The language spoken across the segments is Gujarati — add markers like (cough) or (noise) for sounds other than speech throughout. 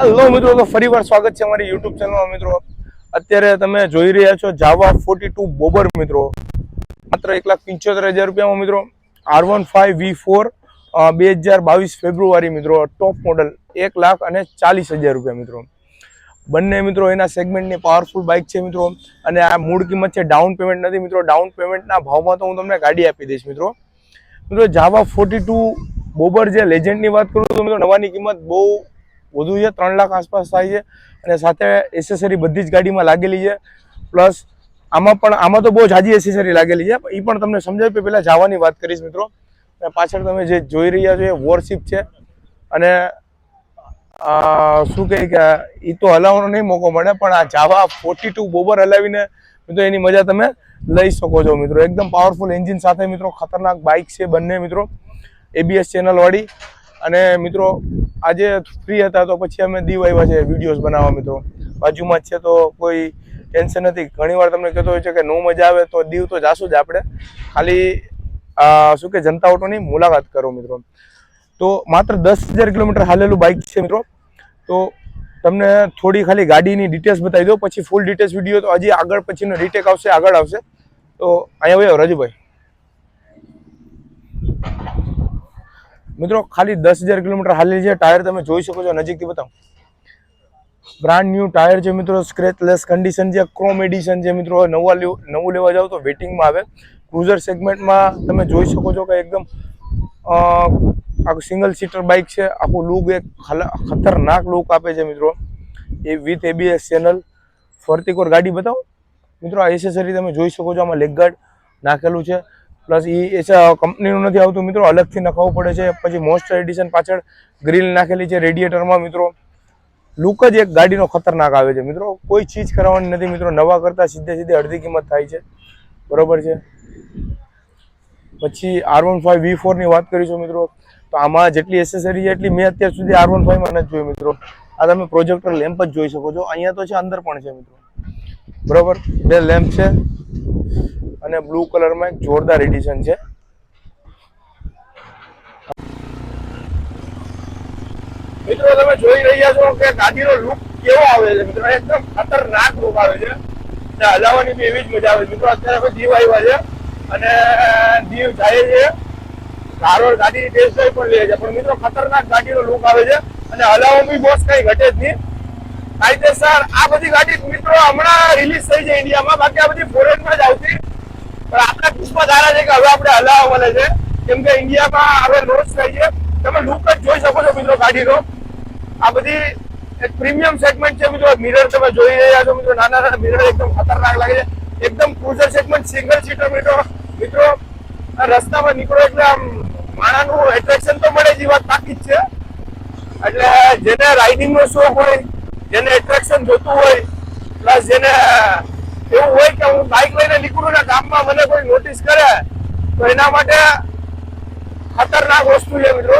હેલો મિત્રો, તો ફરીવાર સ્વાગત છે અમારી યુટ્યુબ ચેનલમાં મિત્રો. અત્યારે તમે જોઈ રહ્યા છો જાવા ફોર્ટી ટુ બોબર મિત્રો. માત્ર એક લાખ પંચોતેર હજાર રૂપિયામાં મિત્રો. R one five V four બે હજાર બાવીસ ફેબ્રુઆરી મિત્રો ટોપ મોડલ એક લાખ અને ચાલીસ હજાર રૂપિયા મિત્રો. બંને મિત્રો એના સેગમેન્ટની પાવરફુલ બાઇક છે મિત્રો. અને આ મૂળ કિંમત છે ડાઉન પેમેન્ટ નથી મિત્રો. ડાઉન પેમેન્ટના ભાવમાં તો હું તમને ગાડી આપી દઈશ મિત્રો. મિત્રો જાવા ફોર્ટી ટુ બોબર જે લેજન્ડની વાત કરું તો મિત્રો, નવાની કિંમત બહુ વધુ છે, ત્રણ લાખ આસપાસ થાય છે. અને સાથે એસેસરી બધી જ ગાડીમાં લાગેલી છે. પ્લસ આમાં પણ, આમાં તો બહુ જાજી એસેસરી લાગેલી છે. એ પણ તમને સમજાવી પહેલાં જવાની વાત કરીશ મિત્રો. અને પાછળ તમે જે જોઈ રહ્યા છો, એ વોરશિપ છે. અને શું કહે કે એ તો હલાવવાનો નહીં મોકો મળે, પણ આ જાવા ફોર્ટી ટુ બોબર હલાવીને, મિત્રો, એની મજા તમે લઈ શકો છો, મિત્રો. એકદમ પાવરફુલ એન્જિન સાથે, મિત્રો, ખતરનાક બાઇક છે બંને, મિત્રો. એબીએસ ચેનલ વાળી. અને મિત્રો, આજે ફ્રી હતા તો પછી અમે દીવ આવ્યા છે વિડીયોઝ બનાવવા મિત્રો. બાજુમાં જ છે તો કોઈ ટેન્શન નથી. ઘણીવાર તમને કહેતો હોય છે કે નો મજા આવે તો દીવ તો જાશું જ આપણે. ખાલી શું કે જનતા ઓટોની મુલાકાત કરો મિત્રો. તો માત્ર દસ હજાર કિલોમીટર હાલેલું બાઇક છે મિત્રો. તો તમને થોડી ખાલી ગાડીની ડિટેલ્સ બતાવી દો પછી ફૂલ ડિટેલ્સ વીડિયો તો હજી આગળ પછીનો રીટેક આવશે, આગળ આવશે. તો અહીંયા વયો, રાજુભાઈ. મિત્રો, ખાલી દસ હજાર કિલોમીટર હાલેલી છે. ટાયર તમે જોઈ શકો છો નજીકથી બતાવો. બ્રાન્ડ ન્યૂ ટાયર છે મિત્રો સ્ક્રેચલેસ કન્ડિશન છે ક્રોમ એડિશન છે મિત્રો. નવા નવું લેવા જાવ તો વેટિંગમાં આવે. ક્રુઝર સેગમેન્ટમાં તમે જોઈ શકો છો કે એકદમ આખું સિંગલ સીટર બાઇક છે. આખું લુક એક ખતરનાક લુક આપે છે મિત્રો. એ વિથ એબીએસ ચેનલ ફરતી કોર ગાડી બતાવો. મિત્રો, આ એસેસરી તમે જોઈ શકો છો. આમાં લેગ ગાર્ડ નાખેલું છે. પ્લસ એ એ કંપનીનું નથી આવતું મિત્રો, અલગથી નખાવવું પડે છે. પછી મોસ્ટર એડિશન પાછળ ગ્રીલ નાખેલી છે રેડિએટરમાં મિત્રો. લુક જ એક ગાડીનો ખતરનાક આવે છે મિત્રો. કોઈ ચીજ કરાવવાની નથી મિત્રો. નવા કરતાં સીધે સીધે અડધી કિંમત થાય છે. બરોબર છે? પછી આર વન ફાઈવ વી ફોરની વાત કરીશું મિત્રો. તો આમાં જેટલી એસેસરી છે એટલી મેં અત્યાર સુધી આર વન ફાઈવમાં નથી જોયું મિત્રો. આ તમે પ્રોજેક્ટર લેમ્પ જ જોઈ શકો છો. અહીંયા તો છે, અંદર પણ છે મિત્રો. બરોબર? બે લેમ્પ છે. અને બ્લુ કલરમાં જોરદાર એડિશન છે. મિત્રો, તમે જોઈ રહ્યા છો કે ગાડીનો લુક કેવો આવે છે? મિત્રો, એકદમ ખતરનાક લુક આવે છે. અને હલાવવાની બી એવી જ મજા આવે મિત્રો, અત્યારે દીવ આવ્યા છે અને દીવ જાય છે. ધારોડ ગાડીની ટેસ્ટ ડ્રાઈવ પણ લે છે. પણ મિત્રો, ખતરનાક ગાડીનો લુક આવે છે અને હલાવો બી બોસ કઈ ઘટે જ નહીં. કાયદેસર આ બધી ગાડી મિત્રો હમણાં રિલીઝ થઈ છે ઇન્ડિયામાં બાકી આ બધી ફોરેનમાં જ આવતી. આપણા સારા છે કે હવે આપણે હલાવવા મળે છે. કેમ કે ઇન્ડિયામાં હવે લોન્ચ થઈ છે. તમે લુક જ જોઈ શકો છો મિત્રો ગાડીનો. આ બધી એક પ્રીમિયમ સેગમેન્ટ છે મિત્રો. મિરર તમે જોઈ રહ્યા છો મિત્રો. નાના નાના મિરર એકદમ ખતરનાક લાગે છે. એકદમ ક્રુઝર સેગમેન્ટ સિંગલ સીટર મિત્રો. મિત્રો રસ્તામાં નીકળો એટલે આમ માણાનું એટ્રેક્શન તો મળે જ વાત પાકી જ છે. એટલે જેને રાઇડિંગ નો શોખ હોય, જેને એટ્રેક્શન જોતું હોય, પ્લસ જેને એવું હોય કે હું બાઇક લઈને નીકળું ને ગામમાં મને કોઈ નોટિસ કરે તો એના માટે ખતરનાક વસ્તુ છે મિત્રો.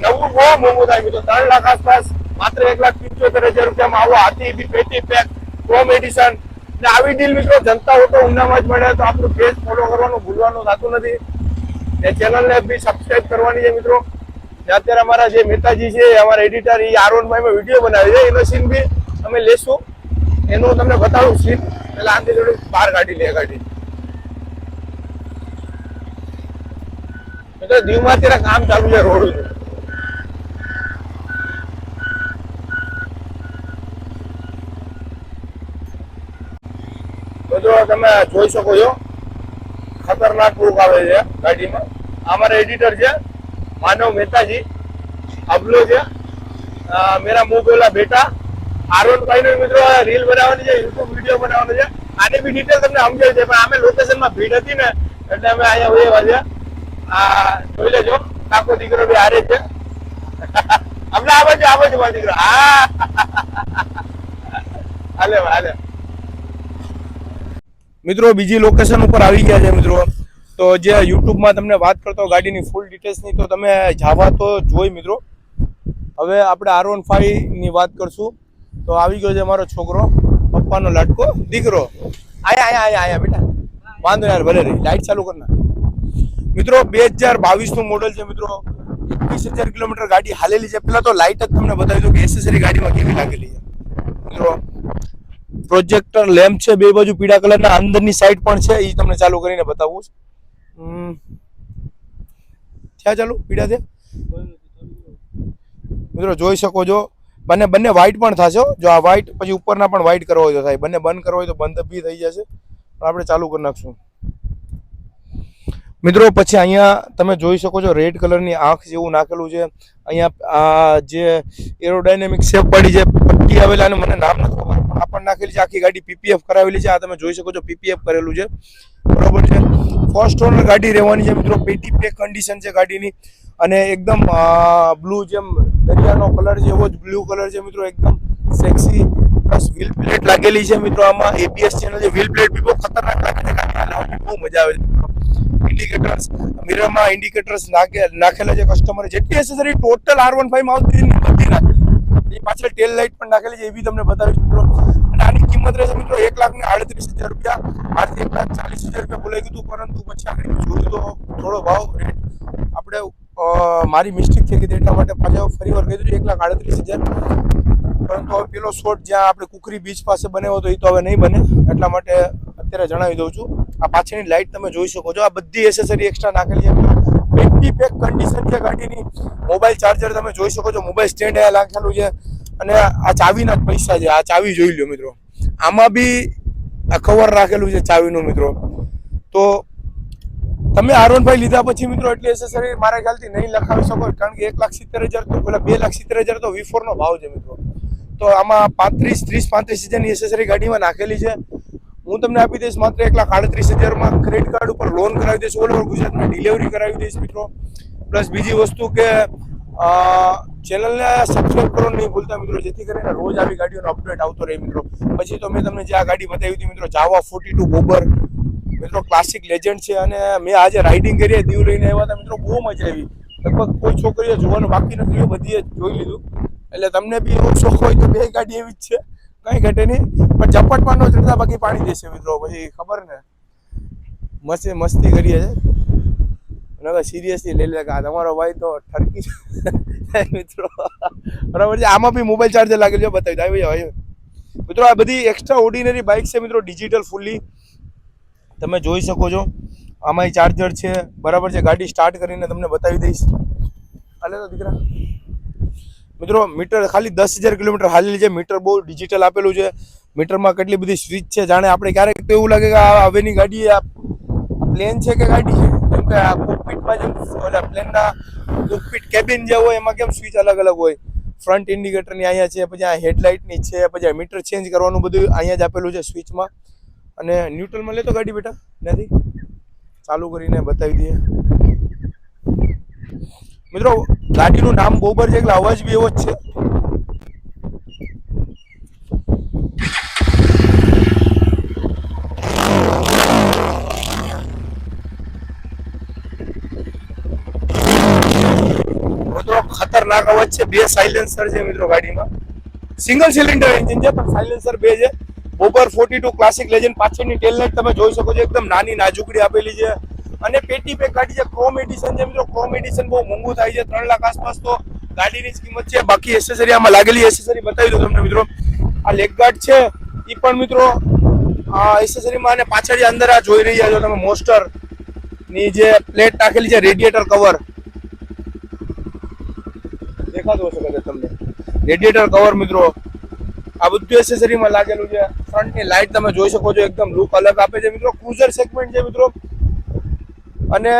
નવું બહુ મોંઘું થાય મિત્રો. ત્રણ લાખ આસપાસ, માત્ર એક લાખ પિંચોતેર હજાર રૂપિયામાં આવો. હાથી, બી પેટી પેક ક્રોમ એડિશન ને આવી ડીલ મિત્રો, જનતા ઓટો ઊંડામાં જ મળે. તો આપણું પેજ ફોલો કરવાનું ભૂલવાનું થતું નથી. એ ચેનલને બી સબસ્ક્રાઇબ કરવાની છે મિત્રો. અત્યારે અમારા જે મહેતાજી છે, અમારા એડિટર એ આર મેં વીડિયો બનાવ્યો છે. એનો સીન બી અમે લેશું. એનું તમને બતાવું સીન એટલે આંધી જોડે બહાર કાઢી લે ગાડી એટલે દીવમાં અત્યારે કામ ચાલુ છે રોડ બધું તમે જોઈ શકો છો, ખતરનાક લુક આવે છે ગાડીમાં. અમારા એડિટર છે, માનવ મહેતાજી, અબલો છે મેરા મુંહ બોલા બેટા આરોન ભાઈ નો મિત્રો રીલ બનાવવાની છે યુટ્યુબ વીડિયો બનાવવાનો છે. આની બી ડિટેલ તમને સમજાવી છે પણ અમે લોકેશનમાં ભીડ હતી ને, એટલે અમે અહીંયા વહી છે આ જોઈ લેજો. કાકો દીકરો બી હારે છે. હમણાં આ છે આવે છે મારો દીકરો. હા. હાલે હાલે. મિત્રો, બીજી લોકેશન ઉપર આવી ગયા છે મિત્રો. તો જે યુટ્યુબમાં તમને વાત કરતો ગાડીની ફૂલ ડિટેલ્સની તો તમે જાવા તો જોઈ મિત્રો. હવે આપણે આર વનની વાત કરશું. તો આવી ગયો છે મારો છોકરો, પપ્પાનો લાડકો, દીકરો. આયા આયા આયા આયા બેટા. વાંધો યાર, ભલે રહી લાઈટ ચાલુ કરના મિત્રો, બે હજાર બાવીસનું મોડલ છે મિત્રો. એકવીસ હજાર કિલોમીટર ગાડી હાલેલી છે. પેલા તો લાઇટ જ તમને બતાવી દઉં કે એસેસરી ગાડીમાં કેવી લાગેલી છે. મિત્રો પ્રોજેક્ટર લેમ્પ છે, બે બાજુ પીળા કલરના, અંદરની સાઈડ પણ છે એ તમને ચાલુ કરીને બતાવું છું. ક્યાં ચાલુ? પીળા છે? મિત્રો, જોઈ શકો છો. બંને બંને વ્હાઈટ પણ થશે જો આ વ્હાઈટ પછી ઉપરના પણ વ્હાઈટ કરવા હોય તો થાય. બંને બંધ કરવા હોય તો બંધ બી થઈ જશે. પણ આપણે ચાલુ કરી નાખશું. મિત્રો, પછી અહીંયા તમે જોઈ શકો છો રેડ કલરની આંખ જેવું નાખેલું છે. અહીંયા આ જે એરોડાયનેમિક શેપ પડી છે પટ્ટી આવેલા અને મને નામ નથી ખબર, પણ આ પણ નાખેલી છે, આખી ગાડી પીપીએફ કરાવેલી છે. આ તમે જોઈ શકો છો પીપીએફ કરેલું છે. બરોબર છે? ફર્સ્ટ ઓનર ગાડી રહેવાની છે મિત્રો, પેટી પેક કન્ડિશન છે ગાડીની. અને એકદમ બ્લુ જેમ દરિયાનો કલર છે, એવો જ બ્લુ કલર છે મિત્રો, એકદમ સેક્સી પ્લસ વ્હીલ પ્લેટ લાગેલી છે મિત્રો આમાં. એબીએસ ચેનલ છે વ્હીલ પ્લેટ બી બહુ ખતરનાક લાગે છે બહુ મજા આવે છે. ઇન્ડિકેટર્સ મિરરમાં ઇન્ડિકેટર્સ નાખે નાખેલા છે કસ્ટમરે જેટલી એસેસરી ટોટલ આર વન ફાઈવમાં આવતી બધી નાખેલી એ પાછળ ટેલ લાઇટ પણ નાખેલી છે, એ બી તમને બતાવીશ મિત્રો. અને આની કિંમત રહેશે મિત્રો એક લાખ ને આડત્રીસ હજાર રૂપિયા. આથી એક લાખ ચાલીસ હજાર રૂપિયા બોલાઈ ગયું પરંતુ પછી આપણે જોયું તો થોડો ભાવ રેટ આપણે મારી મિસ્ટેક થઈ ગઈ એટલા માટે પાછા ફરી વાર કહી દીધું એક લાખ આડત્રીસ હજાર. પરંતુ હવે પેલો શોટ જ્યાં આપણે કુકરી બીચ પાસે બન્યો હતો, એ તો હવે નહીં બને. એટલા માટે અત્યારે જણાવી દઉં છું. આ પાછળની લાઇટ તમે જોઈ શકો છો. આ બધી એસેસરી એક્સ્ટ્રા નાખેલી છે. પેટી પેક કન્ડિશન છે ગાડીની. મોબાઈલ ચાર્જર તમે જોઈ શકો છો. મોબાઈલ સ્ટેન્ડ અહીંયા રાખેલું છે. અને આ ચાવીના જ પૈસા છે. આ ચાવી જોઈ લો મિત્રો. આમાં બી આ રાખેલું છે ચાવીનું મિત્રો. તો તમે આર વન લીધા પછી મિત્રો એટલી એસેસરી મારા ખ્યાલથી નહીં લખાવી શકો. કારણ કે એક લાખ સિત્તેર હજાર તો પેલા બે લાખ સિત્તેર હજાર તો વી નો ભાવ છે મિત્રો. તો આમાં પાંત્રીસ, ત્રીસ, પાંત્રીસ હજારની એસેસરી ગાડીમાં નાખેલી છે. હું તમને આપી દઈશ માત્ર એક લાખ આડત્રીસ હજારમાં ક્રેડિટ કાર્ડ ઉપર લોન કરાવી દઈશ. ઓલ ઓવર ગુજરાતમાં ડિલિવરી કરાવી દઈશ મિત્રો. પ્લસ બીજી વસ્તુ કે ચેનલને સબસ્ક્રાઈબ કરો નહીં ભૂલતા મિત્રો. જેથી કરીને રોજ આવી ગાડીઓનો અપડેટ આવતો રહે મિત્રો. પછી તો મેં તમને જે આ ગાડી બતાવી હતી મિત્રો જાવા ફોર્ટી ટુ બોબર મિત્રો ક્લાસિક લેજન્ડ છે અને મેં આજે રાઇડિંગ કરી, દીવ લઈને આવ્યા હતા. મિત્રો, બહુ મજા આવી. લગભગ કોઈ છોકરીએ જોવાનું બાકી નથી બધીએ જોઈ લીધું. એટલે તમને બી એવો શોખ હોય તો બે ગાડી એવી જ છે. કંઈ ઘટે નહીં. પણ ઝપટમાં ન ચડતા બાકી પાણી દેશે મિત્રો. પછી ખબર ને? મસ્તી મસ્તી કરીએ છે અને સિરિયસલી લઈ લે આ તમારો ભાઈ તો ઠરકી (laughs) મિત્રો. બરાબર છે? આમાં બી મોબાઈલ ચાર્જર લાગેલો બતાવી આવી જાઓ, મિત્રો આ બધી એક્સ્ટ્રા ઓર્ડિનરી બાઇક છે મિત્રો ડિજિટલ ફૂલ્લી તમે જોઈ શકો છો. આમાંય ચાર્જર છે. બરાબર છે? ગાડી સ્ટાર્ટ કરીને તમને બતાવી દઈશ. હાલે તો દીકરા. મિત્રો, મીટર ખાલી દસ હજાર કિલોમીટર હાલેલી છે. મીટર બહુ ડિજિટલ આપેલું છે. મીટરમાં કેટલી બધી સ્વિચ છે, જાણે આપણે ક્યારેક તો એવું લાગે કે આ હવેની ગાડી, આ પ્લેન છે કે ગાડી છે? કેમ કે આ કોકપીટમાં જેમ ઓલા પ્લેનના કોકપીટ કેબિન જે હોય, એમાં કેમ સ્વિચ અલગ અલગ હોય? ફ્રન્ટ ઇન્ડિકેટરની અહીંયા છે, પછી આ હેડલાઇટની છે, પછી મીટર ચેન્જ કરવાનું બધું અહીંયા જ આપેલું છે સ્વિચમાં અને ન્યુટ્રલમાં લેતો ગાડી બેટા, નથી? ચાલુ કરીને બતાવી દઈએ. મિત્રો, ગાડીનું નામ બોબર છે, એટલે અવાજ બી એવો જ છે. મિત્રો, ખતરનાક અવાજ છે, બે સાયલેન્સર છે મિત્રો ગાડીમાં. સિંગલ સિલિન્ડર એન્જિન છે, પણ સાયલેન્સર બે છે. Bobber forty two classic legend પાછળની ટેલ તમે જોઈ શકો છો, એકદમ નાની નાજુકડી આપેલી છે. અને પેટી પેક ગાડી છે ક્રોમ એડિશન છે મિત્રો ક્રોમ એડિશન બહુ મોંઘું થાય છે, ત્રણ લાખ આસપાસ તો ગાડીની જ કિંમત છે. બાકી એસેસરી આમાં લાગેલી એસેસરી બતાવી દઉં તમને મિત્રો. આ લેગ ગાર્ડ છે એ પણ મિત્રો એસેસરીમાં અને પાછળ અંદર આ જોઈ રહ્યા છો તમે મોસ્ટરની જે પ્લેટ નાખેલી છે રેડિયેટર કવર દેખાતું હશે કદાચ તમને. રેડિયેટર કવર મિત્રો. આ બધું એસેસરીમાં લાગેલું છે. ફ્રન્ટની લાઇટ તમે જોઈ શકો છો, એકદમ લુક અલગ આપે છે મિત્રો. ક્રુઝર સેગમેન્ટ છે મિત્રો. અને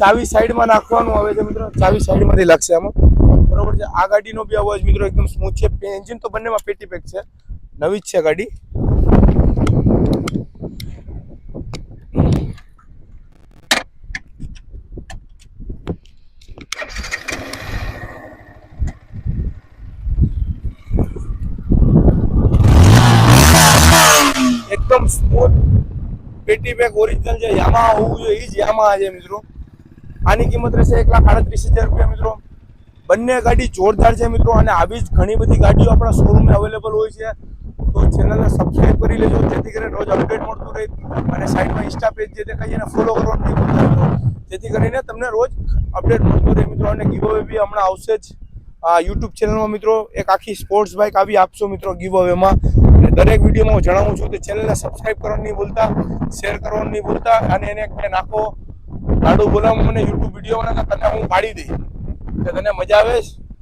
ચાવી સાઈડમાં નાખવાનું આવે છે મિત્રો. ચાવી સાઈડમાંથી લાગશે આમાં. બરોબર છે. આ ગાડીનો બી અવાજ મિત્રો એકદમ સ્મૂથ છે. એન્જિન તો બંનેમાં પેટી પેક છે. નવી જ છે ગાડી. એકદમ સ્મૂથ પેટી બેક ઓરિજિનલ જે યામા હોવું જોઈએ એ જ યામા છે મિત્રો. આની કિંમત રહેશે એક લાખ આડત્રીસ હજાર રૂપિયા મિત્રો. બંને ગાડી જોરદાર છે મિત્રો, અને આવી જ ઘણી બધી ગાડીઓ આપણા શોરૂમે અવેલેબલ હોય છે. તો ચેનલને સબસ્ક્રાઈબ કરી લેજો, જેથી કરીને રોજ અપડેટ મળતું રહે. અને સાઈડમાં ઇન્સ્ટા પેજ જે દેખાય એને ફોલો કરવાનું નહીં ભૂલતા જેથી કરીને તમને રોજ અપડેટ મળતું રહે મિત્રો, અને ગીવ બી હમણાં આવશે જ. યુટ્યુબ ચેનલમાં મિત્રો, એક આખી સ્પોર્ટ્સ બાઇક આવી આપશો મિત્રો ગીવ અવેમાં દરેક વિડીયોમાં હું જણાવું છું કે ચેનલને સબસ્ક્રાઈબ કરવાનું નહીં ભૂલતા શેર કરવાનું નહીં ભૂલતા અને એને કે નાખો લાડુ બોલાવો મને યુટ્યુબ વીડિયો બનાવતા તને હું પાડી દઈશ. કે તને મજા આવે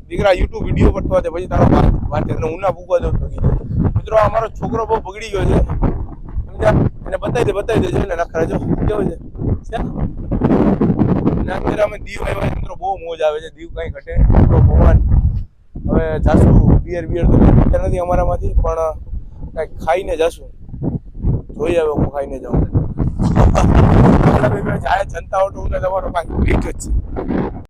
દીકરા યુટ્યુબ વીડિયો પડતો હોય પછી તારો વાત હું ના ભૂગવા દઉં મિત્રો અમારો છોકરો બહુ બગડી ગયો છે. સમજ્યા? એને બતાવી દે, બતાવી દેજો, એને નખરા જો. કેવો છે? અત્યારે અમે દીવ આવ્યા મિત્રો, બહુ મોજ આવે છે. દીવ કઈ ઘટે ભગવાન. હવે જાસુ બિયર બિયર તો નથી અમારામાંથી, પણ કાંઈક ખાઈને જશું. જોઈએ હવે હું ખાઈને જાઉં. (laughs) જાય, જનતા ઓટો તમારો કાંઈક રીત જ છે.